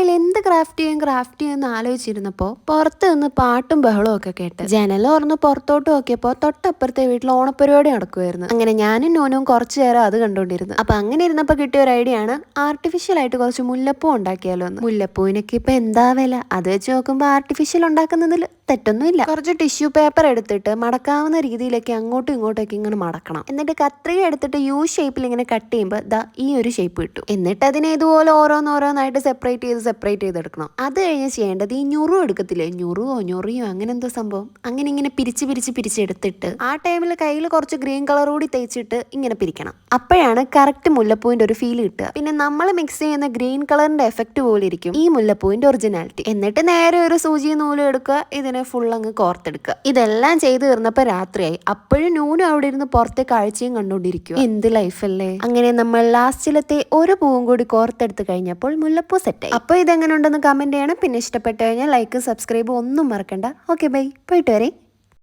അടുക്കളയിൽ എന്ത് ക്രാഫ്റ്റ് ചെയ്യും ക്രാഫ്റ്റ് ചെയ്യുമെന്ന് ആലോചിച്ചിരുന്നപ്പോ പുറത്ത് നിന്ന് പാട്ടും ബഹളവും ഒക്കെ കേട്ട് ജനൽ തുറന്ന് പുറത്തോട്ട് നോക്കിയപ്പോ തൊട്ടപ്പുറത്തെ വീട്ടിൽ ഓണപ്പരിപാടി നടക്കുമായിരുന്നു അങ്ങനെ ഞാനും നോനും കുറച്ചു നേരം അത് കണ്ടുകൊണ്ടിരുന്നു. അപ്പൊ അങ്ങനെ ഇരുന്നപ്പോ കിട്ടിയ ഒരു ഐഡിയ ആണ് ആർട്ടിഫിഷ്യൽ ആയിട്ട് കുറച്ച് മുല്ലപ്പൂ ഉണ്ടാക്കിയാലോ എന്ന് മുല്ലപ്പൂവിനൊക്കെ ഇപ്പൊ എന്താ വില? അത് വെച്ച് നോക്കുമ്പോ ആർട്ടിഫിഷ്യൽ ഉണ്ടാക്കുന്നതിൽ തെറ്റൊന്നുമില്ല. കുറച്ച് ടിഷ്യൂ പേപ്പർ എടുത്തിട്ട് മടക്കാവുന്ന രീതിയിലൊക്കെ അങ്ങോട്ടും ഇങ്ങോട്ടൊക്കെ ഇങ്ങനെ മടക്കണം. എന്നിട്ട് കത്രിക എടുത്തിട്ട് യു ഷേപ്പിൽ ഇങ്ങനെ കട്ട് ചെയ്യുമ്പോൾ ദാ ഈ ഒരു ഷേപ്പ് കിട്ടും. എന്നിട്ട് അതിനെ ഇതുപോലെ ഓരോന്നോരോന്നായിട്ട് സെപ്പറേറ്റ് ചെയ്ത് സെപ്പറേറ്റ് ചെയ്തെടുക്കണം. അത് കഴിഞ്ഞ് ചെയ്യേണ്ടത് ഈ ഞുറു എടുക്കത്തില്ലേ? ഞുറുവോ ഞൊറിയോ? അങ്ങനെ എന്തോ സംഭവം. അങ്ങനെ ഇങ്ങനെ പിരിച്ച് പിരിച്ച് പിരിച്ചെടുത്തിട്ട് ആ ടൈമിൽ കയ്യിൽ കുറച്ച് ഗ്രീൻ കളർ കൂടി തേച്ചിട്ട് ഇങ്ങനെ പിരിക്കണം. അപ്പോഴാണ് കറക്റ്റ് മുല്ലപ്പൂവിന്റെ ഒരു ഫീൽ കിട്ടുക. പിന്നെ നമ്മൾ മിക്സ് ചെയ്യുന്ന ഗ്രീൻ കളറിന്റെ എഫക്റ്റ് പോലെ ഇരിക്കും ഈ മുല്ലപ്പൂവിന്റെ ഒറിജിനാലിറ്റി. എന്നിട്ട് നേരെ ഒരു സൂചി നൂലും എടുക്കുക. ഇതിനെ ഫുൾ അങ്ങ് കോർത്തെടുക്കുക. ഇതെല്ലാം ചെയ്തു തീർന്നപ്പോ രാത്രിയായി. അപ്പോഴും നൂനും അവിടെ ഇരുന്ന് പുറത്തെ കാഴ്ചയും കണ്ടുകൊണ്ടിരിക്കുക. എന്ത് ലൈഫല്ലേ അങ്ങനെ നമ്മൾ ലാസ്റ്റിലത്തെ ഒരു പൂവും കൂടി കോർത്തെടുത്ത് കഴിഞ്ഞപ്പോൾ മുല്ലപ്പൂ സെറ്റായി അപ്പോൾ ഇതെങ്ങനെ ഉണ്ടെന്ന് കമന്റ് ചെയ്യണം. പിന്നെ ഇഷ്ടപ്പെട്ടു കഴിഞ്ഞാൽ ലൈക്ക് സബ്സ്ക്രൈബ് ഒന്നും മറക്കണ്ട. ഓക്കെ ബൈ പോയിട്ട് വരെ.